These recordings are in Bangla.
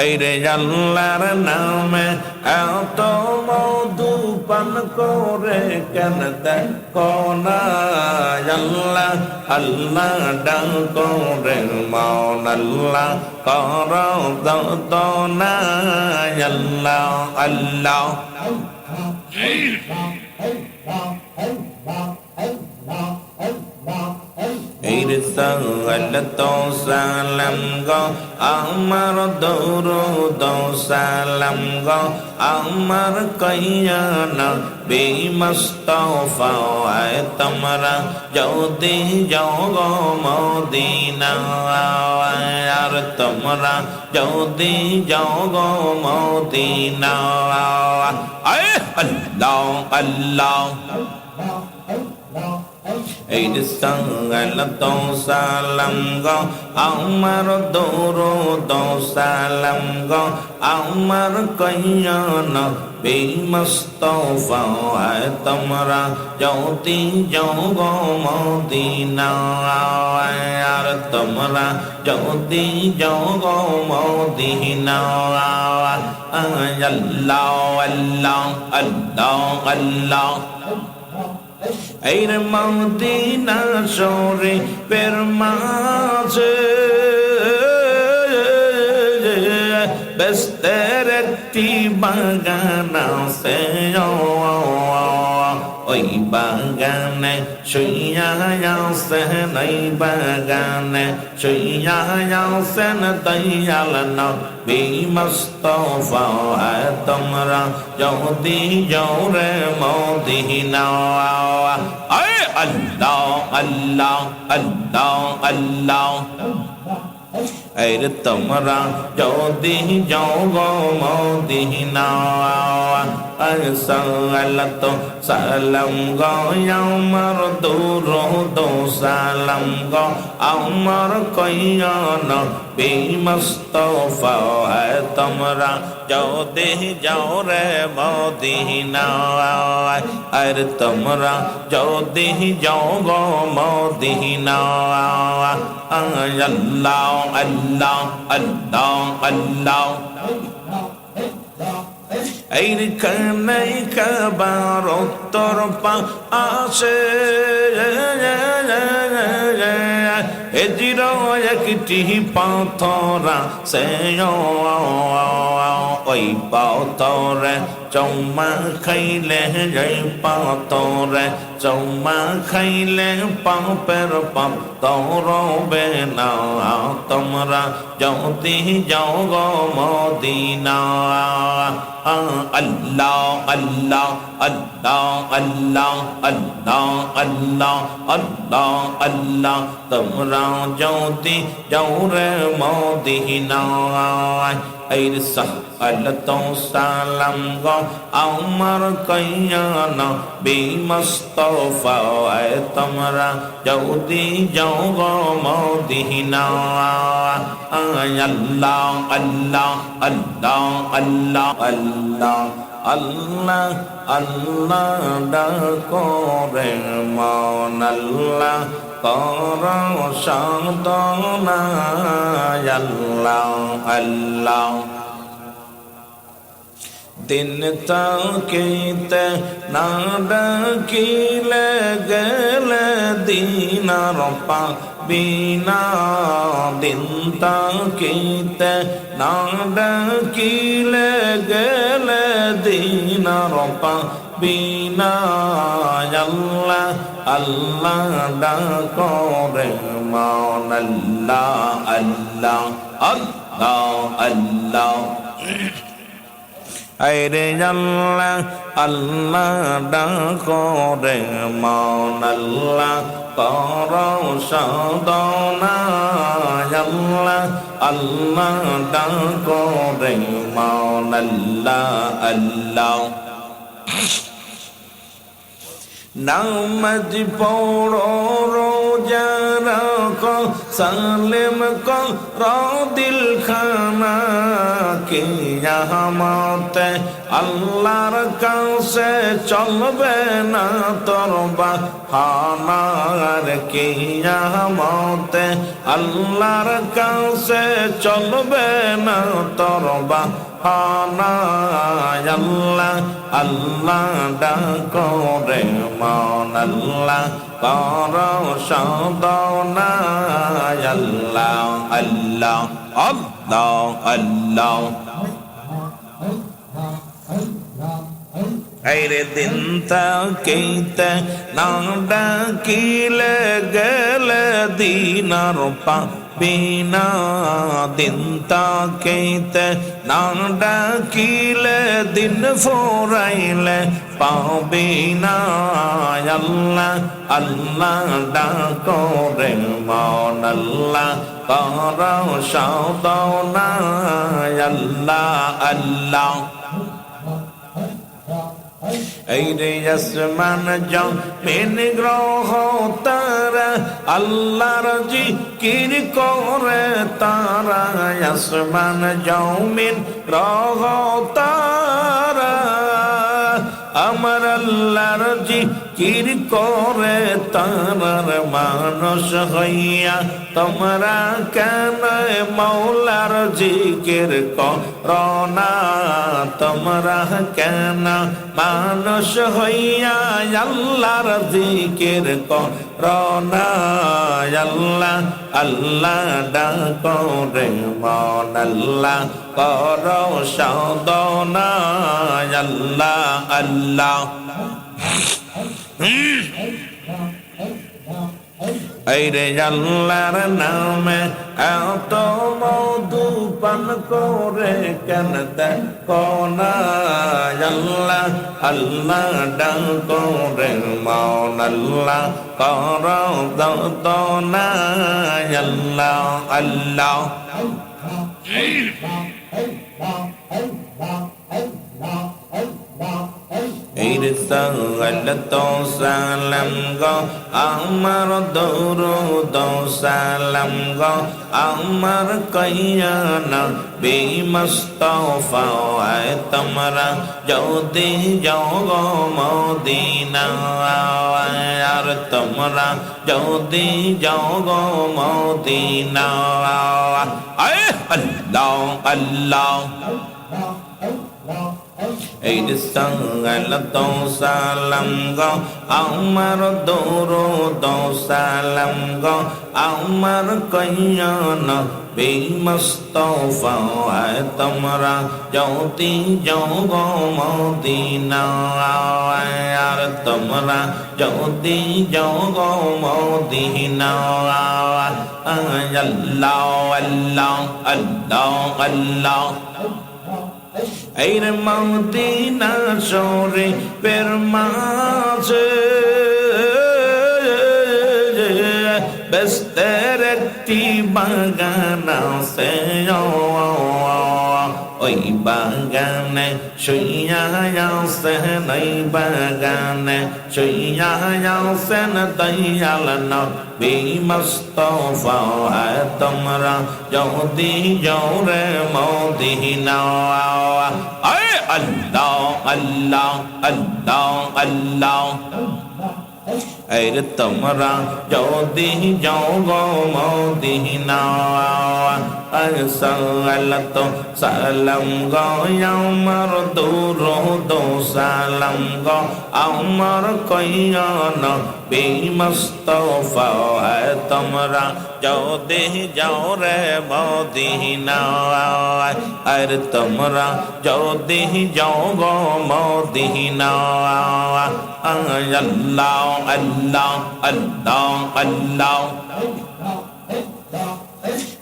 রে আল্লাহর নামে এত মধু পান করে কেন দেখো না? আল্লাহ আল্লাহ ডাক করে মন আল্লাহ, কর দত না। আল্লাহ আল্লাহ। ইরসালত সালাম গো আমার দরুদ সালাম গো, আমার কইয়ানা বেমস্তফা তোমরা যদি যাও গো মদিনা, আর তোমরা যদি যাও গো মদিনা। আল্লাহ আল্লাহ। এই সালাম গো আমার দৌড়ো তো সালাম গো আমার কইয়ান বেমস্তফা তোমরা। জ্যোতি যাও গো মদিনা আর তোমরা জ্যোতি যাও গো মদিনা। আল্লাহ আল্লাহ আল্লাহ আল্লাহ। এই রে মদিনা শরে পের মাঝে বেস্তের একটি বাগান বাগানে শুইয়া আসেন ওই বাগানে শুইয়া আসেন দয়াল নবী মুস্তফা তোমরা যদি জোরে মদিনা আল্লাহ আল্লাহ আল্লাহ আল্লাহ। এর তোমরা যদি যাও গো মদিনা الصلاة سلام گو یومر درود سلام گو عمر قیان بی مصطفی تمرا যাও দেহ যাও রে মদিনা আর তোমরা যাও দেহ যাও গো মদিনা আল্লাহ আল্লাহ আল্লাহ আল্লাহ এইখানে খাবার উত্তর পা আসে এজির একটি পাথরা সে ওই পাথরে চৌমা খাইলে যাই পাথরে চৌমা খাইলে পাপের পাপ তরবে না। তোমরা যদি যাও গো মদিনা। আল্লাহ আল্লাহ আল্লাহ আল্লাহ আল্লাহ আল্লাহ আল্লাহ আল্লাহ। তোমরা যদি যাও রে Madina air sahal to salam go Umar kayana bi Mustafa ay tamra jaudi jau go modihna ay Allah Allah Allah Allah Allah Allah Allah ডাকো রে মন আল্লাহ কর সাধনা আল্লাহ আল্লাহ। দিন তাকিতে না ডাকিলে গেলে দিনার পা বিনা দিন তাকিতে না ডাকিলে গেলে দিনার বিনা আল্লাহ আল্লাহ ডাকরে মান আল্লাহ আল্লাহ আল্লাহ আল্লাহ। আরে আল্লাহ আল্লাহ ডাকরে মান আল্লাহ কর সদনা আল্লাহ আল্লাহ ডাকরে মান আল্লাহ আল্লাহ। নামাজ পড়ো, রোজা রাখো সালেম কর দিল খানা কিয়ামতে আল্লাহর কাছে চলবে না তোর বাহানার কিয়ামতে আল্লাহর কাছে চলবে না তোর বাহানায় আল্লাহ আল্লাহ ডাকরে মন, আল্লাহ কর সদনায় আল্লাহ আল্লাহ আল্লাহ আল্লাহ। রে দিন তাকেইতে না ডাকিলে গেলে দিনার পা বিনা দিন তাকেইতে না ডাকিলে, দিন ফোরাইলে পাবি না। আল্লাহ আল্লাহ ডাকরে মন, আল্লাহ কর সদনা আল্লাহ আল্লাহ। এই রে আসমান জমিন গ্রহ তারা আল্লাহর জিকির করে তারা আসমান জমিন রহ তারা। আমার আল্লাহর জিকির করে তারার মানুষ হইয়া, তোমরা কেন মৌলার জিকির করনা তোমরা কেন মানুষ হইয়া আল্লাহর জিকির করনা আল্লাহ আল্লাহ ডাকরে মন, আল্লাহ কর সদনা আল্লাহ আল্লাহ। রে আল্লাহর নামে এত মধু পান করে কেন কোনা আল্লাহ আল্লাহ ডাক করে মন আল্লাহ কর দনা আল্লাহ আল্লাহ ইরসালত সালাম গো আমার দরুদ সালাম গো আমার কইয়ানা বেমস্তফা তোমরা যদি যাও গো মদিনা আর তোমরা যদি যাও গো মদিনা আল্লাহ আল্লাহ এই সঙ্গল তো সালাম গো আমার দৌড়ো দো সালাম গো আমার কইয়ান বেমস্তফা তোমরা, জ্যোতি যাও গো মদিনা আর তোমরা, জ্যোতি যাও গো মদিনা আল্লাহ আল্লাহ আল্লাহ আল্লাহ। এই রে মদিনা শোরে পের মাঝে বাগান আছে ওই বাগানে শুইয়া আসেন ওই বাগানে শুইয়া আসেন দয়াল নবী মুস্তফা তোমরা যদি জোরে মদিনা আল্লাহ আল্লাহ আল্লাহ আল্লাহ এর তোমরা যদি যাও গো মদিনা সালাত সালাম গো আমার দূর দো সালাম গো আমার কইয়ান বেমস্তফা তোমরা যদি যাও রে মদিনা আর তোমরা যদি যাও গো মদিনা আল্লাহ আল্লাহ আল্লাহ আল্লাহ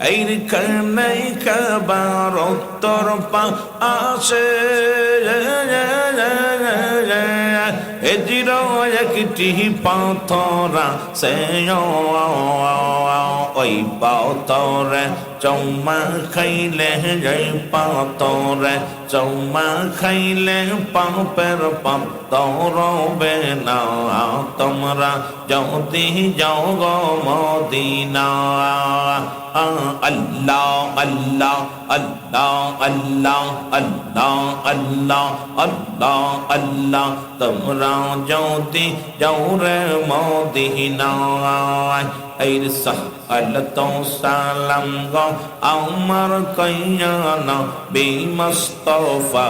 এই কানাই কাবার উত্তর পা আসে এজির একটি পাথরা, সে ওই পাথরে চৌমা খাইলে যাই পাতরে চৌমা খাইলে পাপের পাপ তরবে না। তোমরা যদি যাও গো মদিনা আল্লাহ আল্লাহ আল্লাহ আল্লাহ আল্লাহ আল্লাহ আল্লাহ আল্লাহ তোমরা যদি যাও রে মদিনা এই সালাত সালাম গো আমার কইয়ানা বিমস্তফা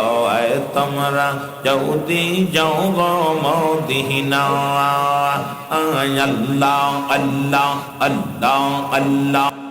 তোমরা যদি যাও গো মদিনা আল্লাহ আল্লাহ আল্লাহ আল্লাহ।